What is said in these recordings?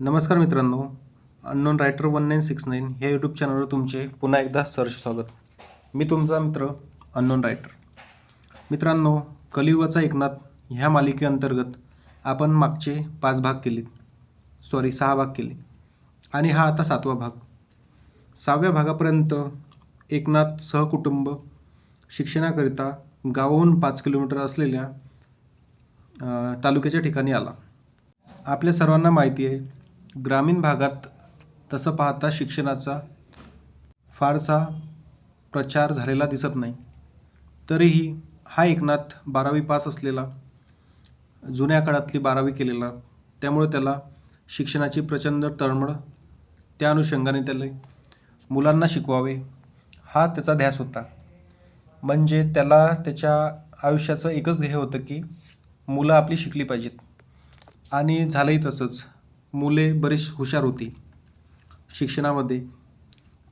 नमस्कार मित्रांनो unknown writer one nine six nine ह्या यूट्यूब चॅनलवर तुमचे पुन्हा एकदा सर्च स्वागत. मी तुमचा मित्र अननोन रायटर. मित्रांनो कलियुगाचा एकनाथ ह्या मालिकेअंतर्गत आपण मागचे पाच भाग केलेत. सॉरी सहा भाग केले. आणि हा आता सातवा भाग. सहाव्या भागापर्यंत एकनाथ सहकुटुंब शिक्षणाकरिता गावाहून पाच किलोमीटर असलेल्या तालुक्याच्या ठिकाणी आला. आपल्या सर्वांना माहिती आहे ग्रामीण भागात तसं पाहता शिक्षणाचा फारसा प्रचार झालेला दिसत नाही. तरीही हा एकनाथ बारावी पास असलेला जुन्या काळातली बारावी केलेला त्यामुळे त्याला शिक्षणाची प्रचंड तळमळ त्या अनुषंगाने त्याला मुलांना शिकवावे हा त्याचा ध्यास होता. म्हणजे त्याला त्याच्या आयुष्याचं एकच ध्येय होतं की मुलं आपली शिकली पाहिजेत. आणि झालंही तसंच. मुले बरीच हुशार होती शिक्षणामध्ये.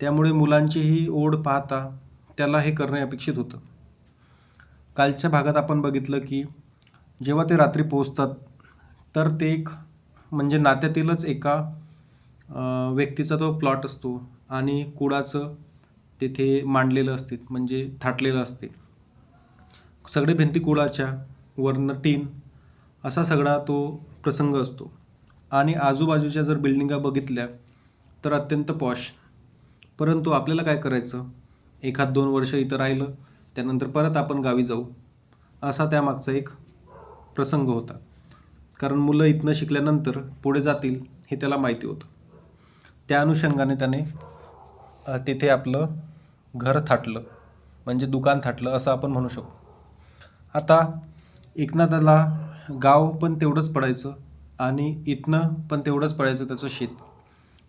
त्यामुळे मुलांची ही ओढ पाहता त्याला हे करणे अपेक्षित होतं. कालच्या भागात आपण बघितलं की जेव्हा ते रात्री पोहोचतात तर ते एक म्हणजे नात्यातीलच एका व्यक्तीचा तो प्लॉट असतो आणि कुडाचं तेथे मांडलेलं असते म्हणजे थाटलेलं असते. सगळे भिंती कुडाच्या वरनं टीन असा सगळा तो प्रसंग असतो. आणि आजूबाजूच्या जर बिल्डिंगा बघितल्या तर अत्यंत पॉश परंतु आपल्याला काय करायचं? एखाद दोन वर्ष इथं राहिलं त्यानंतर परत आपण गावी जाऊ. असा त्यामागचा एक प्रसंग होता. कारण मुलं इथनं शिकल्यानंतर पुढे जातील हे त्याला माहिती होतं. त्या अनुषंगाने त्याने तिथे आपलं घर थाटलं. म्हणजे दुकान थाटलं असं आपण म्हणू शकतो आता एकनाथाला गाव पण तेवढंच पडायचं. आणि इथनं पण तेवढंच पडायचं त्याचं शेत.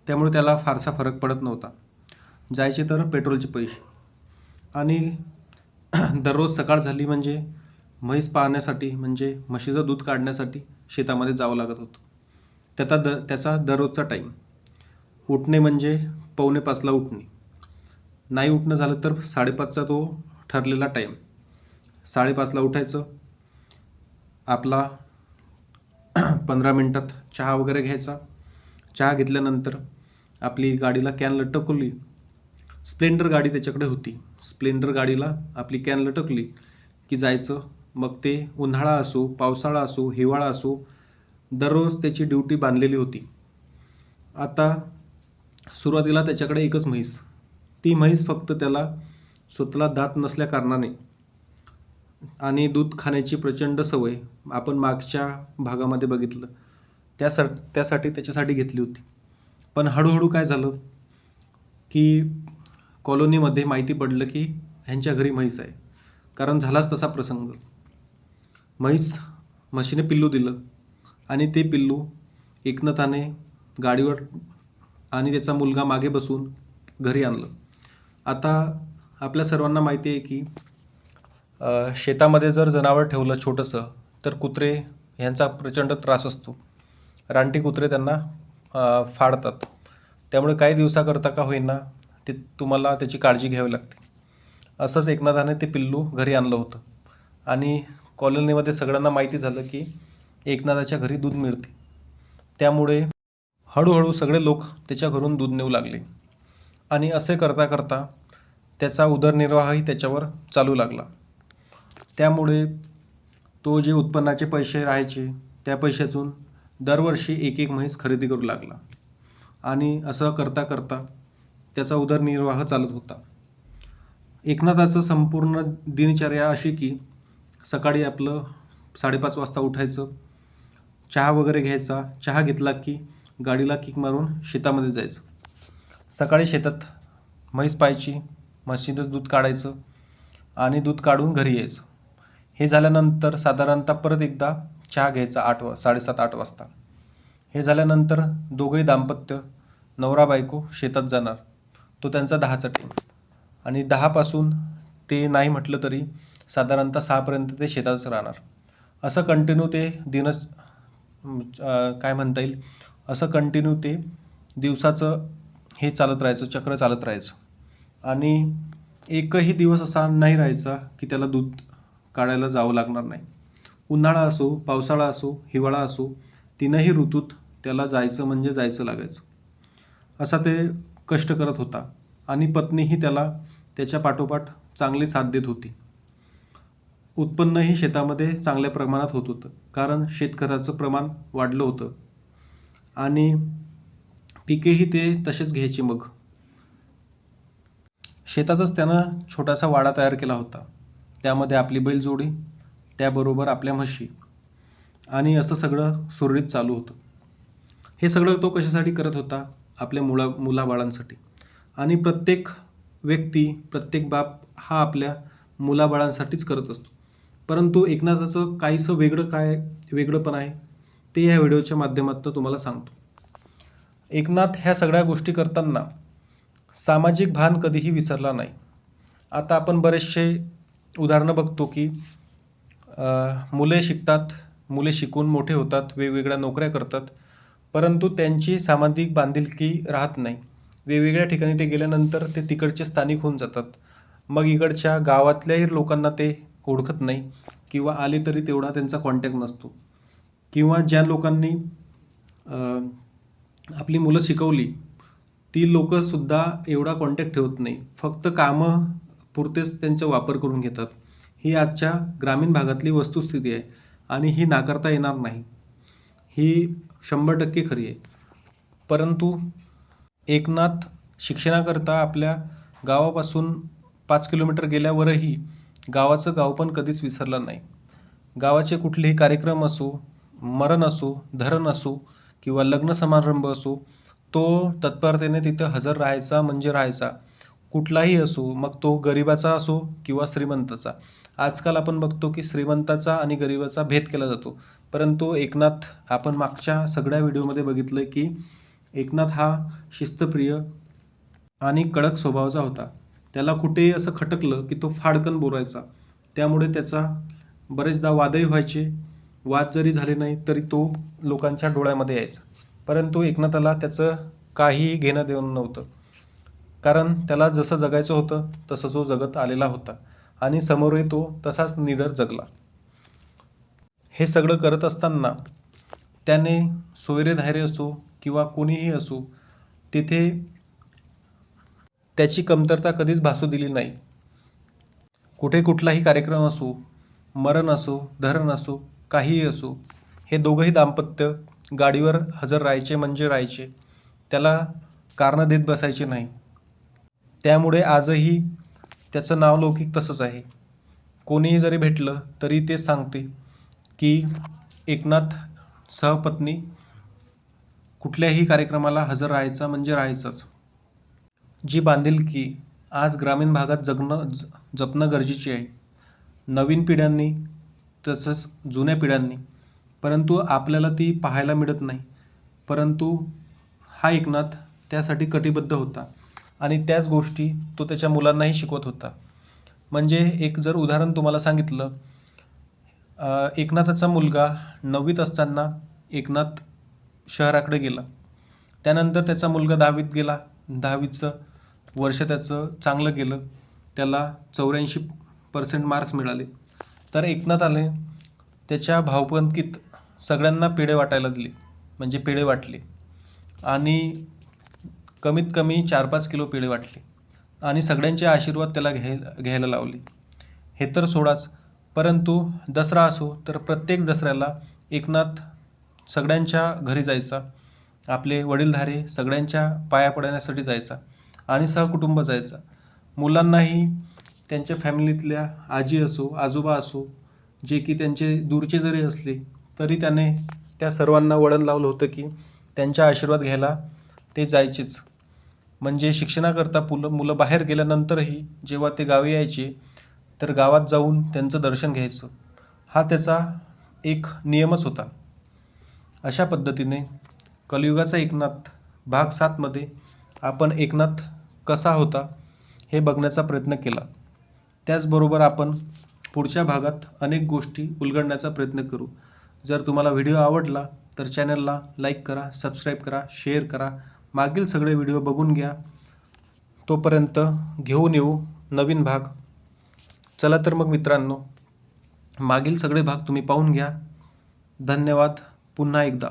त्यामुळे त्याला फारसा फरक पडत नव्हता. जायचे तर पेट्रोलचे पैसे. आणि दररोज सकाळ झाली म्हणजे म्हैस पाहण्यासाठी म्हणजे म्हशीचं दूध काढण्यासाठी शेतामध्ये जावं लागत होतं. त्याचा द त्याचा दररोजचा टाईम. उठणे म्हणजे पावणे पाचला उठणे. नाही उठणं झालं तर साडेपाचचा तो ठरलेला टाईम. साडेपाचला उठायचं. आपला पंधरा मिनटात चहा वगैरे घ्यायचा. चहा घेतल्यानंतर आपली गाडीला कॅन लटकवली. स्प्लेंडर गाडी त्याच्याकडे होती. स्प्लेंडर गाडीला आपली कॅन लटकली की जायचं. मग ते उन्हाळा असो पावसाळा असो हिवाळा असो दररोज त्याची ड्युटी बांधलेली होती. आता सुरुवातीला त्याच्याकडे एकच म्हैस. ती म्हैस फक्त त्याला स्वतःला दात नसल्या कारणाने आणि दूध खाण्याची प्रचंड सवय आपण मागच्या भागामध्ये बघितलं. त्यासा त्यासाठी त्याच्यासाठी घेतली होती. पण हळूहळू काय झालं की कॉलनीमध्ये माहिती पडलं की ह्यांच्या घरी म्हैस आहे. कारण झालाच तसा प्रसंग. म्हैस म्हशीने पिल्लू दिलं आणि ते पिल्लू एकनाथाने गाडीवर आणि त्याचा मुलगा मागे बसून घरी आणलं. आता आपल्या सर्वांना माहिती आहे की शेतामध्ये जर जनावर ठेवलं छोटंसं तर कुत्रे ह्यांचा प्रचंड त्रास असतो. रानटी कुत्रे त्यांना फाडतात. त्यामुळे काही दिवसाकरता का होईना ते तुम्हाला त्याची काळजी घ्यावी लागते. असंच एकनाथाने ते पिल्लू घरी आणलं होतं. आणि कॉलनीमध्ये सगळ्यांना माहिती झालं की एकनाथाच्या घरी दूध मिळते. त्यामुळे हळूहळू सगळे लोक त्याच्या घरून दूध नेऊ लागले. आणि असे करता करता त्याचा उदरनिर्वाहही त्याच्यावर चालू लागला. त्यामुळे तो जे उत्पन्नाचे पैसे राहायचे त्या पैशातून दरवर्षी एक एक म्हैस खरेदी करू लागला. आणि असं करता करता त्याचा उदरनिर्वाह चालत होता. एकनाथाचं संपूर्ण दिनचर्या अशी की सकाळी आपलं साडेपाच वाजता उठायचं चहा वगैरे घ्यायचा चहा घेतला की गाडीला किक मारून शेतामध्ये जायचं. सकाळी शेतात म्हैस पाहायची म्हशीतच दूध काढायचं आणि दूध काढून घरी यायचं. हे झाल्यानंतर साधारणतः परत एकदा चहा घ्यायचा आठ वा साडेसात आठ वाजता. हे झाल्यानंतर दोघंही दाम्पत्य नवरा बायको शेतात जाणार. तो त्यांचा दहाचा टाईम आणि दहापासून ते नाही म्हटलं तरी साधारणतः सहापर्यंत ते शेतातच राहणार. असं कंटिन्यू ते दिनच काय म्हणता येईल? असं कंटिन्यू ते दिवसाचं हे चालत राहायचं चक्र चालत राहायचं. आणि एकही दिवस असा नाही राहायचा की त्याला दूध काढायला जावं लागणार नाही. उन्हाळा असो पावसाळा असो हिवाळा असो तीनही ऋतूत त्याला जायचं म्हणजे जायचं लागायचं. असा ते कष्ट करत होता आणि पत्नीही त्याला त्याच्या पाठोपाठ चांगली साथ देत होती. उत्पन्नही शेतामध्ये चांगल्या प्रमाणात होत होतं कारण शेतकऱ्याचं प्रमाण वाढलं होतं. आणि पिकेही ते तसेच घ्यायचे मग. शेतातच त्यानं छोटासा वाडा तयार केला होता. त्यामध्ये आपली बैलजोडी त्याबरोबर आपल्या म्हशी. आणि असं सगळं सुरळीत चालू होतं. हे सगळं तो कशासाठी करत होता? आपल्या मुला मुलाबाळांसाठी. आणि प्रत्येक व्यक्ती प्रत्येक बाप हा आपल्या मुलाबाळांसाठीच करत असतो. परंतु एकनाथाचं काहीसं वेगळं काय वेगळं पण आहे ते ह्या व्हिडिओच्या माध्यमातून तुम्हाला सांगतो. एकनाथ ह्या सगळ्या गोष्टी करताना सामाजिक भान कधीही विसरला नाही. आता आपण बरेचसे उदाहरणं बघतो की मुले शिकतात मुले शिकून मोठे होतात वेगवेगळ्या नोकऱ्या करतात परंतु त्यांची सामाजिक बांधिलकी राहत नाही. वेगवेगळ्या ठिकाणी ते गेल्यानंतर ते तिकडचे स्थानिक होऊन जातात. मग इकडच्या गावातल्याही लोकांना ते ओळखत नाही किंवा आले तरी तेवढा त्यांचा कॉन्टॅक्ट नसतो. किंवा ज्या लोकांनी आपली मुलं शिकवली ती लोकंसुद्धा एवढा कॉन्टॅक्ट ठेवत नाही. फक्त कामं पुरतेच त्यांचा वापर करून घेतात. ही आजच्या ग्रामीण भागातली वस्तुस्थिती आहे आणि ही नाकारता येणार नाही. ही शंभर टक्के खरी आहे. परंतु एकनाथ शिक्षणाकरता आपल्या गावापासून पाच किलोमीटर गेल्यावरही गावाचं गाव पण कधीच विसरलं नाही. गावाचे कुठलेही कार्यक्रम असो मरण असो धरण असो किंवा लग्न समारंभ असो तो तत्परतेने तिथं हजर राहायचा म्हणजे राहायचा. कुठलाही असो मग तो गरिबाचा असो किंवा श्रीमंताचा. आजकाल आपण बघतो की श्रीमंताचा आणि गरिबाचा भेद केला जातो. परंतु एकनाथ आपण मागच्या सगळ्या व्हिडिओमध्ये बघितलं की एकनाथ हा शिस्तप्रिय आणि कडक स्वभावाचा होता. त्याला कुठेही असं खटकलं की तो फाडकन बोलायचा. त्यामुळे त्याचा बरेचदा वादही व्हायचे. वाद जरी झाले नाही तरी तो लोकांच्या डोळ्यामध्ये यायचा. परंतु एकनाथाला त्याचं काहीही घेणं देणं नव्हतं. कारण त्याला जसं जगायचं होतं तसं तो जगत आलेला होता. आणि समोरही तो तसाच निडर जगला. हे सगळं करत असताना त्याने सोयरे धायरे असो किंवा कोणीही असो तिथे त्याची कमतरता कधीच भासू दिली नाही. कुठे कुठलाही कार्यक्रम असो मरण असो धरण असो काहीही असो हे दोघंही दाम्पत्य गाडीवर हजर राहायचे म्हणजे राहायचे. त्याला कारणं देत बसायचे नाही. त्यामुळे आजही त्याचं नाव लौकिक तसंच आहे. कोणीही जरी भेटलं तरी ते सांगते की एकनाथ सहपत्नी कुठल्याही कार्यक्रमाला हजर राहायचा म्हणजे राहायचंच. जी बांधिलकी आज ग्रामीण भागात जगणं ज- जपणं गरजेची आहे. नवीन पिढ्यांनी तसंच जुन्या पिढ्यांनी परंतु आपल्याला ती पाहायला मिळत नाही. परंतु हा एकनाथ त्यासाठी कटिबद्ध होता. आणि त्याच गोष्टी तो त्याच्या मुलांनाही शिकवत होता. म्हणजे एक जर उदाहरण तुम्हाला सांगितलं एकनाथाचा मुलगा नववीत असताना एकनाथ शहराकडे गेला. त्यानंतर त्याचा मुलगा दहावीत गेला. दहावीचं वर्ष त्याचं चांगलं गेलं. त्याला चौऱ्याऐंशी पर्सेंट मार्क्स मिळाले. तर एकनाथाने त्याच्या भावपंकीत सगळ्यांना पेढे वाटायला दिले म्हणजे पेढे वाटले. आणि कमीत कमी चार पाच किलो पेढे वाटले. आणि सगळ्यांचे आशीर्वाद त्याला घ्याय घ्यायला लावले. हे तर सोडाच परंतु दसरा असो तर प्रत्येक दसऱ्याला एकनाथ सगळ्यांच्या घरी जायचा. आपले वडीलधारे सगळ्यांच्या पाया पडण्यासाठी जायचा आणि सहकुटुंब जायचा. मुलांनाही त्यांच्या फॅमिलीतल्या आजी असो आजोबा असो जे की त्यांचे दूरचे जरी असले तरी त्याने त्या सर्वांना वळण लावलं होतं की त्यांच्या आशीर्वाद घ्यायला ते जायचेच. म्हणजे शिक्षणाकरता पुलं मुलं बाहेर गेल्यानंतरही जेव्हा ते गावी यायचे तर गावात जाऊन त्यांचं दर्शन घ्यायचं. हा त्याचा एक नियमच होता. अशा पद्धतीने कलियुगाचा एकनाथ भाग सातमध्ये आपण एकनाथ कसा होता हे बघण्याचा प्रयत्न केला. त्याचबरोबर आपण पुढच्या भागात अनेक गोष्टी उलगडण्याचा प्रयत्न करू. जर तुम्हाला व्हिडिओ आवडला तर चॅनलला लाईक करा सबस्क्राईब करा शेअर करा. मागील सगळे व्हिडिओ बघून घ्या. तोपर्यंत घेऊन येऊ नवीन भाग. चला तर मग मित्रांनो मागील सगळे भाग तुम्ही पाहून घ्या. धन्यवाद. पुन्हा एकदा.